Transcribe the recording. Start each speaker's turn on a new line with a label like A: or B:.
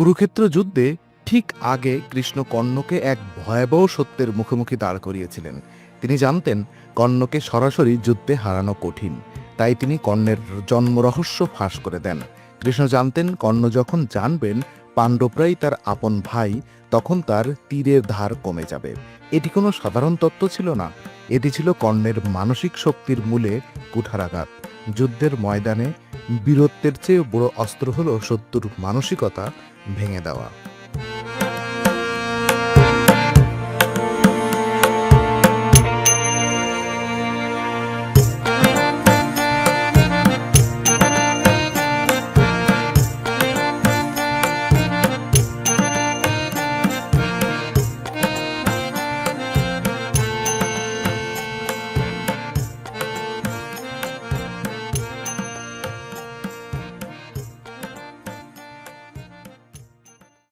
A: কুরুক্ষেত্র যুদ্ধে ঠিক আগে কৃষ্ণ কর্ণকে এক ভয়াবহ সত্যের মুখোমুখি দাঁড় করিয়েছিলেন। তিনি জানতেন কর্ণকে সরাসরি যুদ্ধে হারানো কঠিন, তাই তিনি কর্ণের জন্ম রহস্য ফাঁস করে দেন। কৃষ্ণ জানতেন কর্ণ যখন জানবেন পাণ্ডবরাই তার আপন ভাই, তখন তার তীরের ধার কমে যাবে। এটি কোনো সাধারণ তত্ত্ব ছিল না। এটি ছিল কর্ণের মানসিক শক্তির মূলে কুঠারাঘাত। যুদ্ধের ময়দানে বীরত্বের চেয়ে বড় অস্ত্র হলো শত্রুর মানসিকতা ভেঙে দেওয়া।